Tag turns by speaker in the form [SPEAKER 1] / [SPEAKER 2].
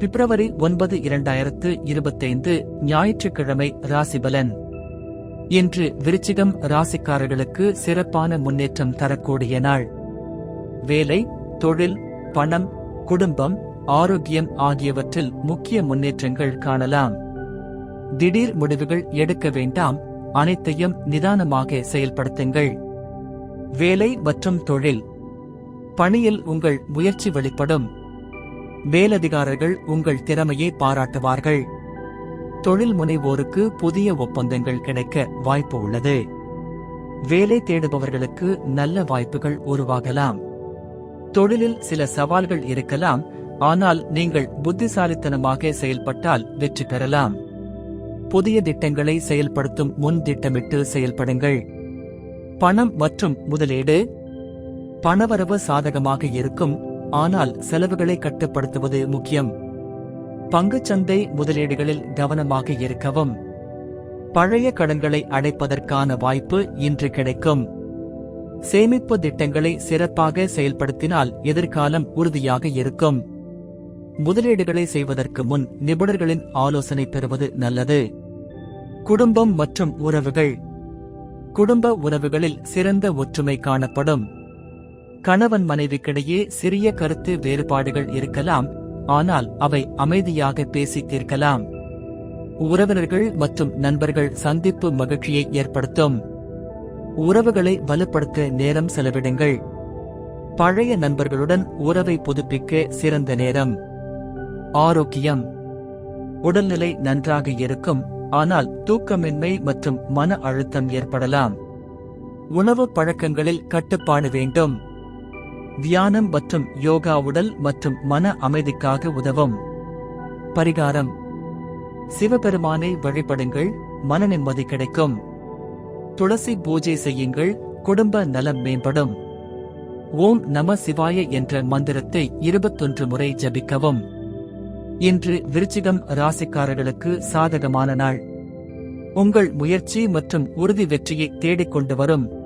[SPEAKER 1] பிப்ரவரி ஒன்பது இரண்டாயிரத்து இருபத்தைந்து ஞாயிற்றுக்கிழமை ராசிபலன். இன்று விருச்சிகம் ராசிக்காரர்களுக்கு சிறப்பான முன்னேற்றம் தரக்கூடிய நாள். வேலை தொழில் பணம் குடும்பம் ஆரோக்கியம் ஆகியவற்றில் முக்கிய முன்னேற்றங்கள் காணலாம். திடீர் முடிவுகள் எடுக்க வேண்டாம் அனைத்தையும் நிதானமாக செயல்படுத்துங்கள். வேலை மற்றும் தொழில். பணியில் உங்கள் முயற்சி வெளிப்படும். மேலதிகாரர்கள் உங்கள் திறமையை பாராட்டுவார்கள். தொழில் முனைவோருக்கு புதிய ஒப்பந்தங்கள் கிடைக்க வாய்ப்பு உள்ளது. வேலை தேடுபவர்களுக்கு நல்ல வாய்ப்புகள் உருவாகலாம். தொழிலில் சில சவால்கள் இருக்கலாம் ஆனால் நீங்கள் புத்திசாலித்தனமாக செயல்பட்டால் வெற்றி பெறலாம். புதிய திட்டங்களை செயல்படுத்தும் முன் திட்டமிட்டு செயல்படுங்கள். பணம் மற்றும் முதலீடு பணவரவு சாதகமாக இருக்கும் ஆனால் செலவுகளை கட்டுப்படுத்துவது முக்கியம். பங்குச்சந்தை முதலீடுகளில் கவனமாக இருக்கவும். பழைய கடன்களை அடைப்பதற்கான வாய்ப்பு இன்று கிடைக்கும். சேமிப்பு திட்டங்களை சிறப்பாக செயல்படுத்தினால் எதிர்காலம் உறுதியாக இருக்கும். முதலீடுகளை செய்வதற்கு முன் நிபுணர்களின் ஆலோசனை பெறுவது நல்லது. குடும்பம் மற்றும் உறவுகள். குடும்ப உறவுகளில் சிறந்த ஒற்றுமை காணப்படும். கணவன் மனைவிக்கிடையே சிறிய கருத்து வேறுபாடுகள் இருக்கலாம் ஆனால் அவை அமைதியாக பேசி தீர்க்கலாம். உறவினர்கள் மற்றும் நண்பர்கள் சந்திப்பு மகிழ்ச்சியை ஏற்படுத்தும். உறவுகளை வலுப்படுத்த நேரம் செலவிடுங்கள். பழைய நண்பர்களுடன் உறவை புதுப்பிக்க சிறந்த நேரம். ஆரோக்கியம். உடல்நிலை நன்றாக இருக்கும் ஆனால் தூக்கமின்மை மற்றும் மன அழுத்தம் ஏற்படலாம். உணவு பழக்கங்களில் கட்டுப்பாடு வேண்டும். தியானம் மற்றும் யோகா உடல் மற்றும் மன அமைதிக்காக உதவும். பரிகாரம். சிவபெருமானை வழிபடுங்கள் மன நிம்மதி கிடைக்கும். துளசி பூஜை செய்யுங்கள் குடும்ப நலம் மேம்படும். ஓம் நம சிவாய என்ற மந்திரத்தை இருபத்தொன்று முறை ஜபிக்கவும். இன்று விருச்சிகம் ராசிக்காரர்களுக்கு சாதகமான நாள். உங்கள் முயற்சி மற்றும் உறுதி வெற்றியை தேடிக்கொண்டு வரும்.